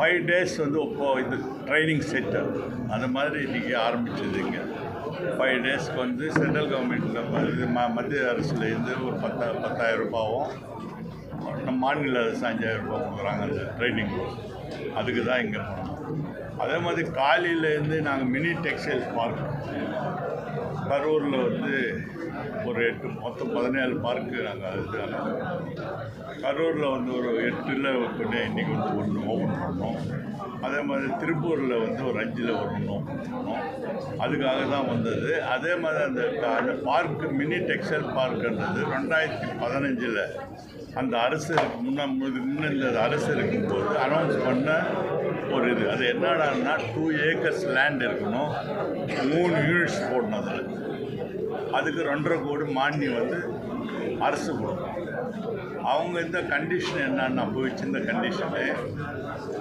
Five days வந்து இப்போ இந்த ட்ரைனிங் சென்டர் அந்த மாதிரி இன்றைக்கி ஆரம்பிச்சதுங்க ஃபைவ் டேஸ்க்கு வந்து சென்ட்ரல் கவர்மெண்ட்டில் இது ம மத்திய அரசுலேருந்து ஒரு பத்தா பத்தாயிரம் ரூபாவும் நம்ம மாநில அரசு அஞ்சாயிரம் ரூபாய் கொடுக்குறாங்க அந்த ட்ரைனிங் அதுக்கு தான் இங்கே போனோம். அதே மாதிரி காலையிலேருந்து நாங்கள் மினி டெக்ஸ்டைல் பார்க் கரூரில் வந்து ஒரு எட்டு மொத்தம் பதினேழு பார்க்கு நாங்கள் அது கரூரில் வந்து ஒரு எட்டில் பண்ணி இன்றைக்கி வந்து ஒன்று ஓப்பன் பண்ணோம். அதே மாதிரி திருப்பூரில் வந்து ஒரு அஞ்சில் ஒன்று ஓப்பன் பண்ணோம். அதுக்காக தான் வந்தது. அதே மாதிரி அந்த அந்த பார்க்கு மினி டெக்ஸ்டைல் பார்க்குன்றது ரெண்டாயிரத்தி பதினஞ்சில் அந்த அரசு முன்ன முன்ன இந்த அரசு இருக்கும்போது அனௌன்ஸ் பண்ண ஒரு இது. அது என்னடான்னா டூ ஏக்கர்ஸ் லேண்ட் இருக்கணும். மூணு யூனிட்ஸ் போடணும் அதில். அதுக்கு ரெண்டரை கோடி மானியம் வந்து அரசு கொடுக்கும். அவங்க இந்த கண்டிஷன் என்னன்னு போயிடுச்சு இந்த கண்டிஷனு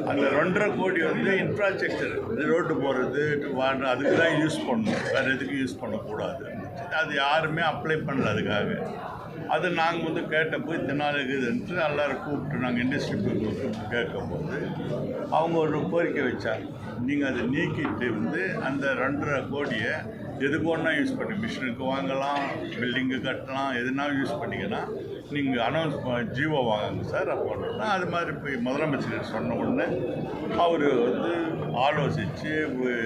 அந்த ரெண்டரை கோடி வந்து இன்ஃப்ராஸ்ட்ரக்சர் ரோட்டு போகிறது வாங்க அதுக்கு தான் யூஸ் பண்ணணும். வேறு எதுக்கும் யூஸ் பண்ணக்கூடாது. அது யாருமே அப்ளை பண்ணல அதுக்காக. அது நாங்கள் வந்து கேட்டப்போ இத்தனை நாள் இருக்குதுன்ட்டு கூப்பிட்டு நாங்கள் இண்டஸ்ட்ரி கூப்பிட்டு கேட்கும்போது அவங்க ஒரு கோரிக்கை வச்சாங்க. நீங்கள் அதை நீக்கிட்டு வந்து அந்த ரெண்டரை கோடியை எதுக்கு ஒன்றா யூஸ் பண்ணி மிஷினுக்கு வாங்கலாம் பில்டிங்கு கட்டலாம் எதுனாலும் யூஸ் பண்ணிங்கன்னா நீங்கள் அனௌன்ஸ் ஜீவோ வாங்குங்க சார் அப்படின்னா அது மாதிரி போய் முதலமைச்சர் சொன்ன உடனே அவர் வந்து ஆலோசித்து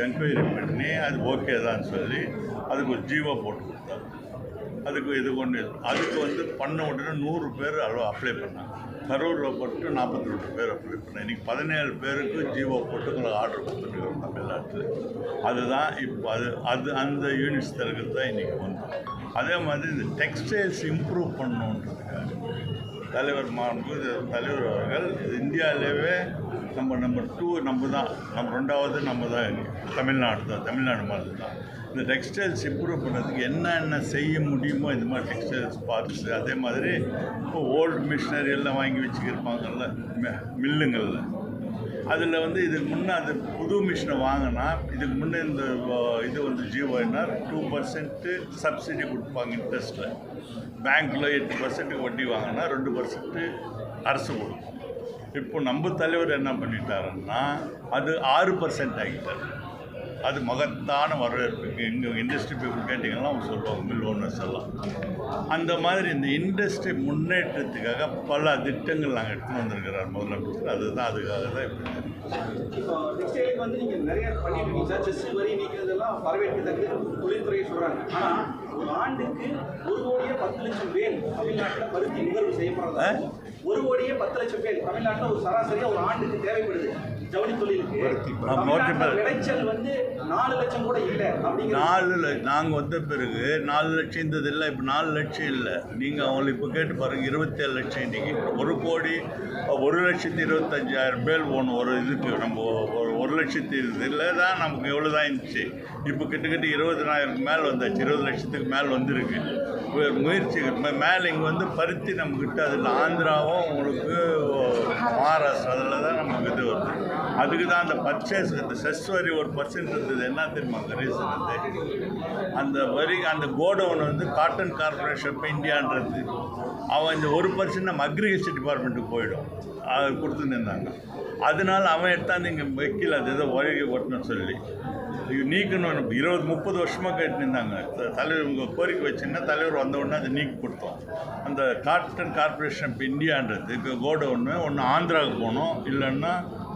என்கொயரி பண்ணி அது ஓகே தான் சொல்லி அதுக்கு ஒரு ஜீவோ போட்டு கொடுத்தாரு. அதுக்கு இது கொண்டு அதுக்கு வந்து பண்ண உடனே நூறு பேர் அளவு அப்ளை பண்ணாங்க. கரூரில் போட்டு நாற்பத்தி ரெண்டு பேர் அப்ளை பண்ணேன் இன்றைக்கி பதினேழு பேருக்கு ஜீவோ போட்டு உங்களுக்கு ஆர்டர் கொடுத்துருக்கோம் தமிழ்நாட்டில் அதுதான் இப்போ அது அது அந்த யூனிட்ஸ் திறக்கிறது தான் இன்றைக்கி வந்து அதே மாதிரி இந்த டெக்ஸ்டைல்ஸ் இம்ப்ரூவ் பண்ணணுன்றது தலைவர் மாண்பு தலைவர் அவர்கள் இந்தியாவிலேயே நம்ம நம்பர் டூ நம்ம தான். நம்ம ரெண்டாவது நம்ம தான் தமிழ்நாடு தான். தமிழ்நாடு மாநிலம் தான். இந்த டெக்ஸ்டைல்ஸ் இம்ப்ரூவ் பண்ணுறதுக்கு என்னென்ன செய்ய முடியுமோ இந்த மாதிரி டெக்ஸ்டைல்ஸ் பார்ட்ஸ் அதே மாதிரி இப்போ ஓல்டு மிஷினரி எல்லாம் வாங்கி வச்சுக்கிருப்பாங்கல்ல மில்லுங்களில். அதில் வந்து இதுக்கு முன்னே அது புது மிஷினை வாங்கினா இதுக்கு முன்னே இந்த இது வந்து ஜியோனா டூ பர்சன்ட்டு சப்சிடி கொடுப்பாங்க இன்ட்ரெஸ்ட்டில் பேங்க்கில் எட்டு பர்சன்ட்டுக்கு வட்டி வாங்கினா ரெண்டு பர்சன்ட்டு அரசு கொடுக்கும். இப்போ நம்ம தலைவர் என்ன பண்ணிட்டாருன்னா அது ஆறு பர்சன்ட் ஆகிட்டார். அது மகத்தான வரவேற்பு. எங்கள் இண்டஸ்ட்ரி பீப்புள் கேட்டிங்கன்னா அவங்க சொல்லுவாங்க மில் ஓனர்ஸ் எல்லாம். அந்த மாதிரி இந்த இண்டஸ்ட்ரி முன்னேற்றத்துக்காக பல திட்டங்கள் நாங்கள் எடுத்துன்னு வந்திருக்கிறார் முதலமைச்சர். அதுதான் அதுக்காக தான் இப்போ டெக்ஸ்டைலுக்கு வந்து நீங்க நிறைய பண்ணிட்டு இருக்கீங்க சார் செஸ் வரி நீக்கிறதெல்லாம் வரவேற்கத்தக்கது தொழில்துறையை சொல்றாங்க. ஆனா ஒரு ஆண்டுக்கு ஒரு கோடியே பத்து லட்சம் பேர் தமிழ்நாட்டில் பருத்தி நுகர்வு செய்யப்படுறதா? ஒரு கோடியே பத்து லட்சம் பேர் தமிழ்நாட்டில் ஒரு சராசரியா ஒரு ஆண்டுக்கு தேவைப்படுது. ஜவுளி தொழிலுக்கு. விளைச்சல் வந்து நாலு லட்சம் கூட இல்லை நாலு நாங்கள் வந்த பிறகு நாலு லட்சம் இருந்தது இல்லை இப்போ நாலு லட்சம் இல்லை. நீங்கள் அவங்களை இப்போ கேட்டு பாருங்கள் இருபத்தேழு லட்சம் இன்றைக்கி ஒரு கோடி ஒரு லட்சத்தி இருபத்தஞ்சாயிரம் பேர் போகணும் ஒரு இதுக்கு. நம்ம ஒரு ஒரு லட்சத்தி இதில் தான் நமக்கு எவ்வளோ தான் இருந்துச்சு. இப்போ கிட்டத்தட்ட இருபதனாயிரம் மேலே வந்தாச்சு இருபது லட்சத்துக்கு மேலே வந்திருக்கு. முயற்சிகள் முயற்சி மேலே இங்கே வந்து பருத்தி நம்மக்கிட்ட அதில் ஆந்திராவும் உங்களுக்கு மகாராஷ்டிரா அதில் தான் நமக்கு இது வருது. அதுக்கு தான் அந்த பர்ச்சேஸ் அந்த செஸ் வரி ஒரு பர்சன்ட் இருந்தது. என்ன தெரியுமா அந்த ரீசன் வந்து? அந்த வரி அந்த கோடவுன் வந்து காட்டன் கார்பரேஷன் இப்போ இந்தியான்றது அவன் இந்த ஒரு பர்சன்ட் நம்ம அக்ரிகல்ச்சர் டிபார்ட்மெண்ட்டுக்கு போயிடும். அது இருந்தாங்க அதனால அவன் எடுத்தாந்து இங்கே வைக்கல அது ஏதோ வரி ஓட்டணும்னு சொல்லி. நீக்கணும் இருபது முப்பது வருஷமாக கேட்டுருந்தாங்க. தலைவர் உங்கள் கோரிக்கை வச்சுன்னா தலைவர் வந்த உடனே அதை நீக்கி கொடுத்தோம். அந்த காட்டன் கார்பரேஷன் இப்போ இந்தியான்றது இப்போ கோடவுன்னு ஒன்று ஆந்திராவுக்கு போகணும். இல்லைன்னா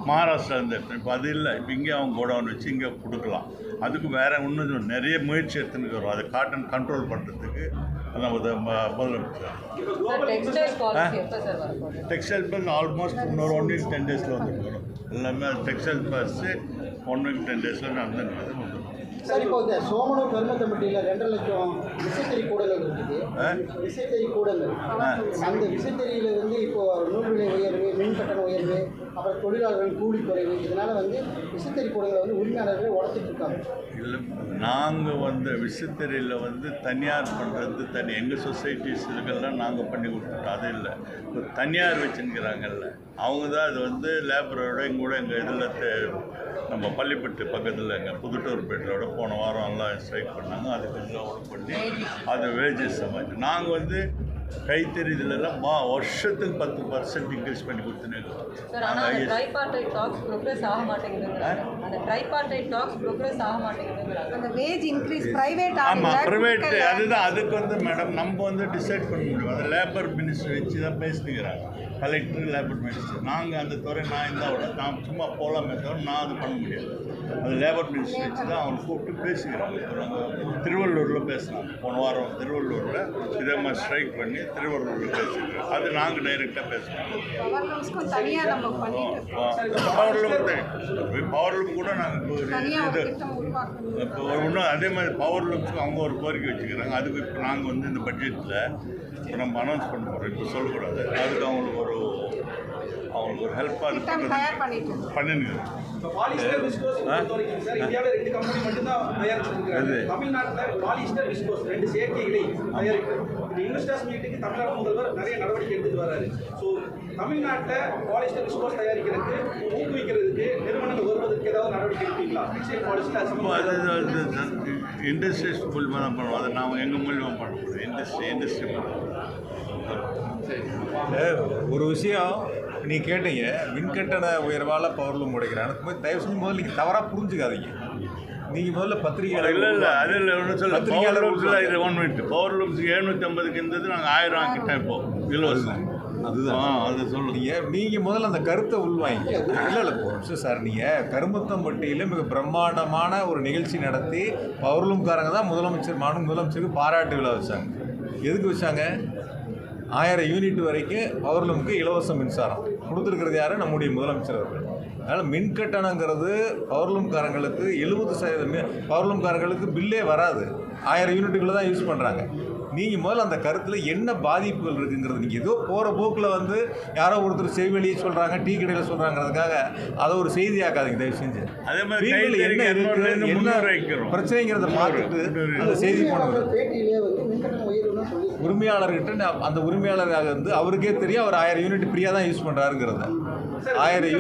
மகாராஷ்டிரா இருந்து எடுத்தோம் இப்போ அது இல்லை. இப்போ இங்கே அவங்க கோடவுன் வச்சு இங்கே கொடுக்கலாம். அதுக்கு வேறு இன்னும் நிறைய முயற்சி எடுத்துன்னு வரும் அதை காட்டன் கண்ட்ரோல் பண்ணுறதுக்கு நம்ம ம- முதலமைச்சர். டெக்ஸ்டைல் பஸ் ஆல்மோஸ்ட் இன்னொரு ஒன் வீக் டென் டேஸில் வந்துருக்கணும். எல்லாமே textile bus one week ten டேஸில் நடந்துருக்கிறது வந்துடும் சார் இப்போ இந்த சோமனூர் பெருமத்தம்பட்டியில் ரெண்டரை லட்சம் விசைத்தறி கூடங்கள் இருக்குது? விசைத்தறி கூடங்கள். அந்த விசைத்தறியில் வந்து இப்போ நூல் விலை உயர்வு மின் கட்டண உயர்வு அப்புறம் தொழிலாளர்கள் கூலி குறைவு இதனால வந்து விசைத்தறி கூடங்களை வந்து உரிமையாளர்களை உடச்சிட்டு இருக்காங்க. இல்லை நாங்கள் வந்து விசித்திரையில் வந்து தனியார் பண்ணுறது தனி. எங்கள் சொசைட்டிஸ் சொசைட்டிஸ்களுக்கெல்லாம் நாங்கள் பண்ணி கொடுத்துட்டோம். அது இல்லை. இப்போ தனியார் வச்சுருக்கிறாங்கல்ல அவங்க தான் அது வந்து லேபரோட எங்க கூட எங்கள் இதில் நம்ம பள்ளிப்பட்டு பக்கத்தில் எங்கள் புதுட்டூர்பேட்டரோட போன வாரம் எல்லாம் ஸ்ட்ரைக் பண்ணாங்க. அதுக்கு எல்லாம் ஒர்க் பண்ணி அது வேஜஸ் சமாளிச்சு நாங்கள் வந்து கைத்தறி இதுலலாம் மா வருஷத்துக்கு பத்து பர்சன்ட் இன்க்ரீஸ் பண்ணி கொடுத்துன்னு. ஆனால் அந்த ட்ரைபார்டைட் டாக்ஸ் ப்ரோக்ரஸ் ஆக மாட்டேங்குதுங்கிறாங்க. அந்த வேஜ் இன்க்ரீஸ் பிரைவேட் ஆமாம் ப்ரைவேட் அதுதான் அதுக்கு வந்து மேடம் நம்ம வந்து டிசைட் பண்ண முடியும். அது லேபர் மினிஸ்டர் வச்சு தான் பேசினுக்கிறாங்க கலெக்டர் லேபர் மினிஸ்டர் நாங்கள் அந்த துறை நான் இருந்தால் விட நான் சும்மா போகலாமே தவிர நான் அது பண்ண முடியாது. அது லேபர் மினிஸ்டர் வச்சு தான் அவங்க கூப்பிட்டு பேசிக்கிறாங்க. நாங்கள் திருவள்ளூரில் பேசினாங்க. போன வாரம் திருவள்ளூரில் இதே மாதிரி ஸ்ட்ரைக் பண்ணி திருவள்ளூரில் பேசிக்கிறோம் அது நாங்கள் டைரெக்டாக பேசுகிறோம் பவர்லூம் பவர்லூம் கூட நாங்கள் இப்போ ஒரு இன்னும் அதே மாதிரி பவர் லூம்ஸ்க்கு அவங்க ஒரு கோரிக்கை வச்சுக்கிறாங்க. அதுக்கு இப்போ நாங்கள் வந்து இந்த பட்ஜெட்டில் இப்போ நம்ம அனௌன்ஸ் பண்ண போகிறோம் இப்போ சொல்லக்கூடாது. அதுக்கு அவங்களுக்கு ஒரு அவங்களுக்கு ஒரு ஹெல்ப்பாக தயாரிக்கிறோம் இந்த இன்வெஸ்டர்ஸ் மீட்டுக்கு தமிழ்நாடு முதல்வர் நிறைய நடவடிக்கை எடுத்துட்டு வராரு ஸோ தமிழ்நாட்டில் பாலிஸ்டர் விஸ்கோஸ் தயாரிக்கிறதுக்கு இண்டஸ்ட்ரீஸ் மூலியமாக தான் பண்ணுவோம். அதை நாம் எங்கள் மூலியமாக பண்ண முடியும்? இண்டஸ்ட்ரி இண்டஸ்ட்ரி ஏ, ஒரு விஷயம் நீ கேட்டீங்க. மின்கட்டண உயர்வால் பவர்லூம் உடைக்கிறாங்க போய் தயவு செஞ்சு முதல்ல நீங்கள் தவறாக புரிஞ்சுக்காதீங்க. நீங்கள் முதல்ல பத்திரிகை இல்லை இல்லை. அது இல்லை ஒன்றும் சொல்ல பத்திரிகையாளர் ஒன் மினிட் பவர் லூம்ஸ் எழுநூற்றி ஐம்பதுக்கு இருந்தது நாங்கள் ஆயிரம் ஆக்கிட்டோம் இப்போ. இலவசம். அதுதான். அதை சொல்லுங்க நீங்கள் முதல்ல அந்த கருத்தை உள்வாங்க. இல்லை இல்லை ஒரு நிமிஷம் சார் நீங்கள் கருமத்தம்பட்டியில் மிக பிரம்மாண்டமான ஒரு நிகழ்ச்சி நடத்தி பவர்லூம்காரங்க தான் முதலமைச்சர் மாநில முதலமைச்சருக்கு பாராட்டு விழா வச்சாங்க. எதுக்கு வச்சாங்க? ஆயிரம் யூனிட் வரைக்கும் பவர்லூமுக்கு இலவச மின்சாரம். கொடுத்துருக்கிறது யார்? நம்முடைய முதலமைச்சர் அவர்கள். அதனால் மின் கட்டணங்கிறது பவர்லூம்காரங்களுக்கு எழுபது சதவீதம் பவர்லூம்காரங்களுக்கு பில்லே வராது. ஆயிரம் யூனிட்டுகளை தான் யூஸ் பண்ணுறாங்க நீங்கள் முதல்ல அந்த கருத்தில் என்ன பாதிப்புகள் இருக்குங்கிறது நீங்கள் ஏதோ போகிற போக்கில் வந்து யாரோ ஒருத்தர் செய்வெளியே சொல்கிறாங்க டீ கடையில் சொல்கிறாங்கிறதுக்காக அதை ஒரு செய்தியாக்காதீங்க தயவு செஞ்சு. அதே மாதிரி என்ன கைத்தறிக்கு இருக்கு இரநூறுலேருந்து என்ன. பிரச்சனைங்கிறத பார்த்துட்டு. அந்த செய்தி சொல்லி உரிமையாளர்கிட்ட நான் அந்த உரிமையாளராக வந்து அவருக்கே தெரியும் அவர் ஆயிரம் யூனிட் ஃப்ரீயாக தான் யூஸ் பண்ணுறாருங்கிறத ஆயிரம்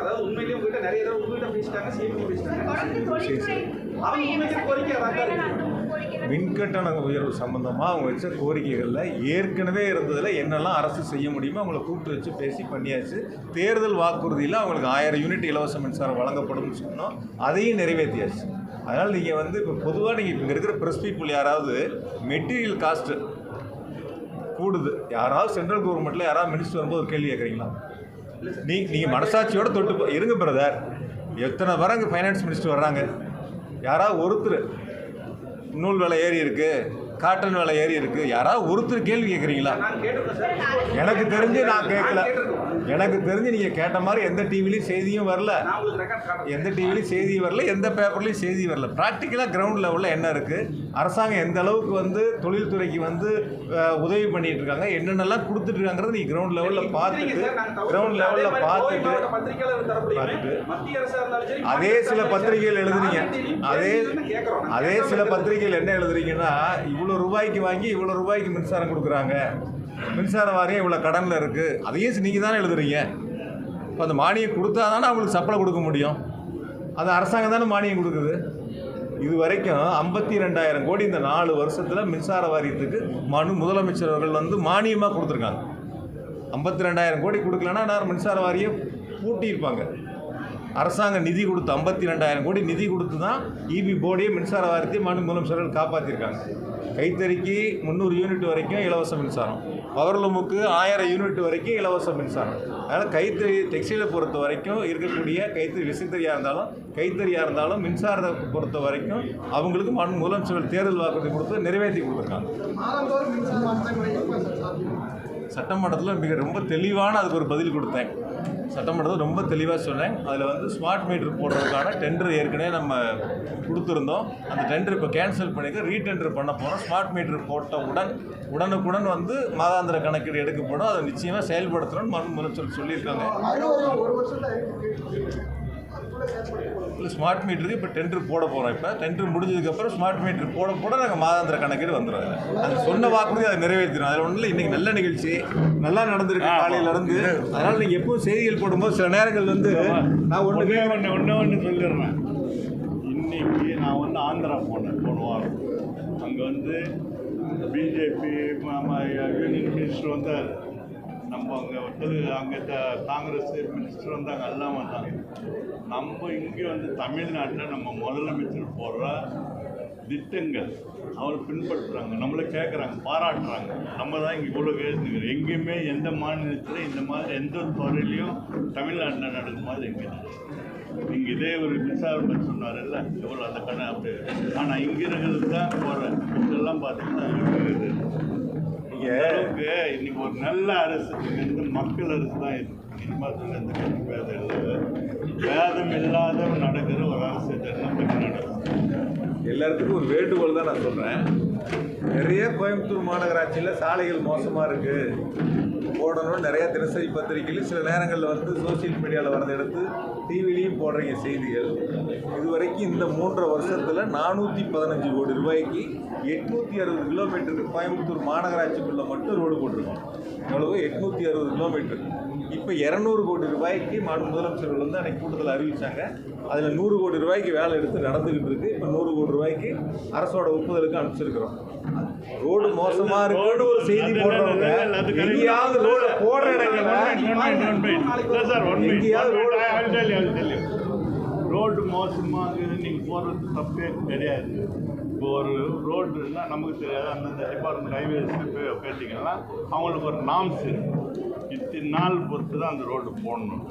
அதாவது உண்மையிலேயே உங்ககிட்ட நிறைய பேசிட்டாங்க சிஎம் பேசிட்டாங்க. மின்கட்டண உயர்வு சம்பந்தமாக அவங்க வச்ச கோரிக்கைகளில் ஏற்கனவே இருந்ததில் என்னெல்லாம் அரசு செய்ய முடியுமோ அவங்கள கூப்பிட்டு வச்சு பேசி பண்ணியாச்சு. தேர்தல் வாக்குறுதியில் அவங்களுக்கு ஆயிரம் யூனிட் இலவச மின்சாரம் வழங்கப்படும்னு சொன்னோம். அதையும் நிறைவேற்றியாச்சு அதனால் நீங்கள் வந்து இப்போ பொதுவாக நீங்கள் இங்கே இருக்கிற ப்ரெஸ் பீப்புள் யாராவது மெட்டீரியல் காஸ்ட்டு கூடுது. யாராவது சென்ட்ரல் கவர்மெண்ட்டில் யாராவது மினிஸ்டர் வரும்போது ஒரு கேள்வி கேட்குறீங்களா? நீ நீங்கள் மனசாட்சியோட தொட்டு இருங்க பிரதர் எத்தனை வராங்க ஃபைனான்ஸ் மினிஸ்டர் வர்றாங்க. யாராவது ஒருத்தர் நூல் விலை ஏறி இருக்குது காட்டன் விலை ஏறி இருக்கு. யாராவது ஒருத்தர் கேள்வி கேட்குறீங்களா எனக்கு தெரிஞ்சு நான் கேட்கல எனக்கு தெரிஞ்சு நீங்கள் கேட்ட மாதிரி எந்த டிவிலையும் செய்தியும் வரல. எந்த டிவிலையும் செய்தி வரல. எந்த பேப்பர்லையும் செய்தி வரல. ப்ராக்டிக்கலாக கிரவுண்ட் லெவலில் என்ன இருக்குது அரசாங்கம் எந்த அளவுக்கு வந்து தொழில்துறைக்கு வந்து உதவி பண்ணிட்டு இருக்காங்க? என்னென்னலாம் கொடுத்துட்டு இருக்காங்கிறத நீங்கள் கிரவுண்ட் லெவலில் பார்த்துட்டு கிரவுண்ட் லெவலில் பார்த்துட்டு பார்த்துட்டு அதே சில பத்திரிகைகள் எழுதுறீங்க. அதே அதே சில பத்திரிகைகள் என்ன எழுதுறீங்கன்னா இவ்வளோ இவ்வளோ ரூபாய்க்கு வாங்கி இவ்வளோ ரூபாய்க்கு மின்சாரம் கொடுக்குறாங்க. மின்சார வாரியம் இவ்வளோ கடனில் இருக்குது அதையும் நீங்கள் தானே எழுதுறீங்க? இப்போ அந்த மானியம் கொடுத்தா தானே அவங்களுக்கு சப்ளை கொடுக்க முடியும். அது அரசாங்கம் தானே மானியம் கொடுக்குது. இது வரைக்கும் ஐம்பத்தி ரெண்டாயிரம் கோடி இந்த நாலு வருஷத்தில் மின்சார வாரியத்துக்கு மனு முதலமைச்சர் அவர்கள் வந்து மானியமாக கொடுத்துருக்காங்க. ஐம்பத்தி ரெண்டாயிரம் கோடி கொடுக்கலன்னா நான் மின்சார வாரியம் பூட்டியிருப்பாங்க. அரசாங்கம் நிதி கொடுத்து ஐம்பத்தி ரெண்டாயிரம் கோடி நிதி கொடுத்து தான் இபி போர்டையும் மின்சார வாரியத்தையும் மாநில முதலமைச்சர்கள் காப்பாற்றிருக்காங்க கைத்தறிக்கு முந்நூறு யூனிட் வரைக்கும் இலவச மின்சாரம். பவர்லூமுக்கு ஆயிரம் யூனிட் வரைக்கும் இலவச மின்சாரம். அதனால் கைத்தறி டெக்ஸ்டைலை பொறுத்த வரைக்கும் இருக்கக்கூடிய கைத்தறி விசைத்தறியாக இருந்தாலும் கைத்தறியாக இருந்தாலும் மின்சாரத்தை பொறுத்த வரைக்கும் அவங்களுக்கு மண் முதலமைச்சர்கள் தேர்தல் வாக்குறுதி கொடுத்து நிறைவேற்றி கொடுத்துருக்காங்க. சட்டமன்றத்தில் மிக ரொம்ப தெளிவான அதுக்கு ஒரு பதில் கொடுத்தேன். சட்டமன்றத்தில் ரொம்ப தெளிவாக சொன்னேன். அதில் வந்து ஸ்மார்ட் மீட்டர் போடுறதுக்கான டெண்டர் ஏற்கனவே நம்ம கொடுத்துருந்தோம். அந்த டெண்டர் இப்போ கேன்சல் பண்ணிக்க ரீடெண்டர் பண்ண போகிறோம் ஸ்மார்ட் மீட்டர் போட்ட உடன் உடனுக்குடன் வந்து மாதாந்திர கணக்கீடு எடுக்கப்படும். அதை நிச்சயமாக செயல்படுத்தணும்னு மனு முதலமைச்சர் சொல்லியிருக்காங்க. இல்லை ஸ்மார்ட் மீட்டருக்கு இப்போ டெண்டர் போட போகிறோம் இப்போ. டெண்டர் முடிஞ்சதுக்கப்புறம் ஸ்மார்ட் மீட்டர் போட போட நாங்கள் மாதாந்திர கணக்கீடு வந்துடும் அது சொன்ன வாக்குறுதி அதை நிறைவேற்றிடும் அதில் ஒன்றும் இல்லை இன்றைக்கி நல்ல நிகழ்ச்சி. நல்லா நடந்திருக்கு காலையில இருந்து அதனால் நீங்கள் எப்பவும் செய்திகள் போடும்போது சில நேரங்கள் வந்து நான் ஒன்று ஒன்றே ஒன்று ஒன்றே சொல்லிடுறேன். இன்னைக்கு நான் வந்து ஆந்திரா போனேன் போன வாரம். அங்கே வந்து பிஜேபி யூனியன் மினிஸ்டர் வந்தார். நம்ம அங்கே வந்து அங்கே த- காங்கிரஸ் மினிஸ்டர் வந்தாங்க எல்லாம் வந்தாங்க. நம்ம இங்கே வந்து தமிழ்நாட்டில் நம்ம முதலமைச்சர் போடுற திட்டங்கள் அவர் பின்பற்றுறாங்க நம்மளை கேட்குறாங்க பாராட்டுறாங்க. நம்ம தான் இங்கே இவ்வளோ கேட்டுக்கிறோம் எங்கேயுமே எந்த மாநிலத்தில் இந்த மாதிரி எந்த துறையிலையும் தமிழ்நாட்டில் நடக்கும் மாதிரி எங்கே நீங்கள் இதே ஒரு மின்சாரம் பற்றி சொன்னார்ல எவ்வளோ அந்த கண்ணை அப்படி ஆனால் இங்கே இருக்கிறது தான் போகிற இதெல்லாம் பார்த்தீங்கன்னா இருக்குது அளவுக்கு இன்னைக்கு ஒரு நல்ல அரசு இது வந்து மக்கள் அரசு தான் இது. இனிமேல் எந்த கட்சி பேதம் இல்லை பேதம் இல்லாத நடக்கிற ஒரு அரசு ஜனநாயக அரசு எல்லாத்துக்கும் ஒரு வேண்டுகோள் தான் நான் சொல்கிறேன் நிறைய கோயம்புத்தூர் மாநகராட்சியில் சாலைகள் மோசமாக இருக்குது போடணும்னு நிறைய தினசரி பத்திரிகையில் சில நேரங்களில் வந்து சோஷியல் மீடியாவில் வரதை எடுத்து டிவிலையும் போடுறீங்க செய்திகள். இதுவரைக்கும் இந்த மூன்றரை வருஷத்தில் நானூற்றி பதினஞ்சு கோடி ரூபாய்க்கு எட்நூற்றி அறுபது கிலோமீட்டருக்கு கோயம்புத்தூர் மாநகராட்சிக்குள்ளே மட்டும் ரோடு போட்டிருக்கோம். எவ்வளவு? எட்நூற்றி அறுபது கிலோமீட்டர். இப்போ இரநூறு கோடி ரூபாய்க்கு மாநில முதலமைச்சர்கள் வந்து அன்னைக்கு கூட்டத்தில் அறிவித்தாங்க அதில் நூறு கோடி ரூபாய்க்கு வேலை எடுத்து நடந்துக்கிட்டு இருக்குது இப்போ நூறு கோடி ரூபாய்க்கு அரசோட ஒப்புதலுக்கு அனுப்பிச்சிருக்கிறோம். ரோடு மோசமா இருக்குன்னு ஒரு செய்தி போடுறவங்க. எங்கேயாவது ரோடு போடுற இடங்கள்ல எங்கேயாவது ரோடு ரோடு மோசமாகுது நீங்கள் போகிறது தப்பே கிடையாது. இப்போ ஒரு ரோடுன்னா நமக்கு தெரியாது. அந்தந்த டிபார்ட்மெண்ட் ஹைவேஸ் கேட்டிங்கன்னா அவங்களுக்கு ஒரு நாம்ஸ் இத்தனை நாள் பொறுத்து தான் அந்த ரோடு போடணும்.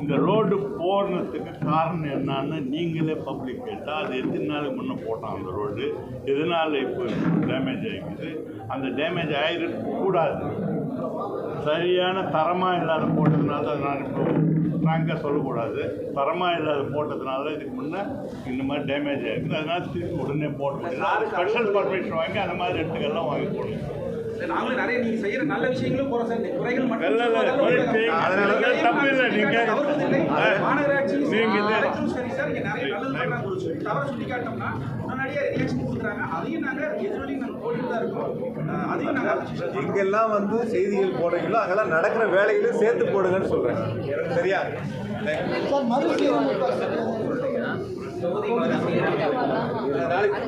இந்த ரோடு போடுறதுக்கு காரணம் என்னன்னு நீங்களே பப்ளிக் கேட்டால் அது எத்தனை நாளுக்கு முன்னே போட்டான் அந்த ரோடு? எதனால் இப்போ டேமேஜ் ஆகிக்குது அந்த டேமேஜ் ஆகிருக்க கூடாது சரியான தரமாக இல்லாத போட்டதுனால தான் நான் இப்போ ஃப்ராங்காக சொல்லக்கூடாது. தரமாக இல்லாத போட்டதுனால இதுக்கு முன்னே இந்த மாதிரி டேமேஜ் ஆகிருக்குது அதனால திருப்பி உடனே போட்டு ஸ்பெஷல் பர்மிஷன் வாங்கி அந்த மாதிரி இடத்துக்கெல்லாம் வாங்கி போடணும். நாங்களும் நிறைய நீங்க செய்யற நல்ல விஷயங்களும் போறோம் சார். குறைகள் மட்டும் தப்பு இல்லை, நீங்க- எங்கெல்லாம் வந்து செய்திகள் போடுறீங்களோ அங்கெல்லாம் நடக்கிற வேலைகளையும் சேர்த்து போடுங்கன்னு சொல்கிறேன் சரியா? நாளைக்கு